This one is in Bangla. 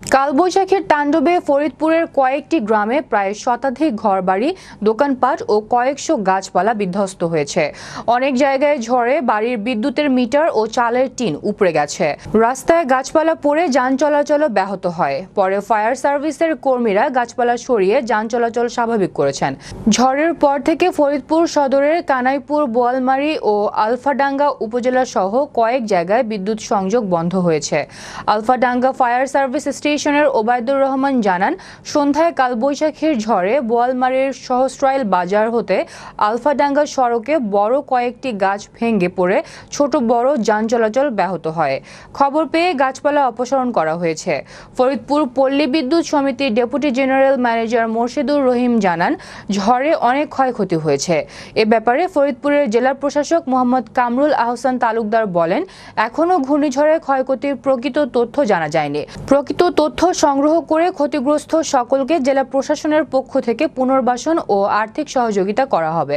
কালবৈশাখীর তাণ্ডবে ফরিদপুরের কয়েকটি গ্রামে প্রায় শতাধিক ঘরবাড়ি, দোকানপাট ও কয়েকশো গাছপালা বিধ্বস্ত হয়েছে। অনেক জায়গায় ঝড়ে বাড়ির বিদ্যুতের মিটার ও চালের টিন উপড়ে গেছে। রাস্তায় গাছপালা পড়ে যান চলাচলও ব্যাহত হয়। পরে ফায়ার সার্ভিসের কর্মীরা গাছপালা সরিয়ে যান চলাচল স্বাভাবিক করেছেন। ঝড়ের পর থেকে ফরিদপুর সদরের কানাইপুর, বোয়ালমারি ও আলফাডাঙ্গা উপজেলা সহ কয়েক জায়গায় বিদ্যুৎ সংযোগ বন্ধ হয়েছে। আলফাডাঙ্গা ফায়ার সার্ভিস স্টেশনের ওবায়দুর রহমান জানান, সন্ধ্যায় কালবৈশাখীর ঝড়ে বোয়ালমারির সহস্রাইল বাজার হতে আলফাডাঙ্গা সড়কে বড় কয়েকটি গাছ ভেঙে পড়ে ছোট বড় যান চলাচল ব্যাহত হয়। খবর পেয়ে গাছপালা অপসারণ করা হয়েছে। ফরিদপুর পল্লী বিদ্যুৎ সমিতির deputy general manager Morshedur Rahim জানান, ঝড়ে অনেক ক্ষয়ক্ষতি হয়েছে। এ ব্যাপারে ফরিদপুরের জেলা প্রশাসক মোহাম্মদ কামরুল আহসান তালুকদার বলেন, এখনও ঘূর্ণিঝড়ের ক্ষয়ক্ষতির প্রকৃত তথ্য জানা যায়নি। প্রকৃত তথ্য সংগ্রহ করে ক্ষতিগ্রস্ত সকলকে জেলা প্রশাসনের পক্ষ থেকে পুনর্বাসন ও আর্থিক সহযোগিতা করা হবে।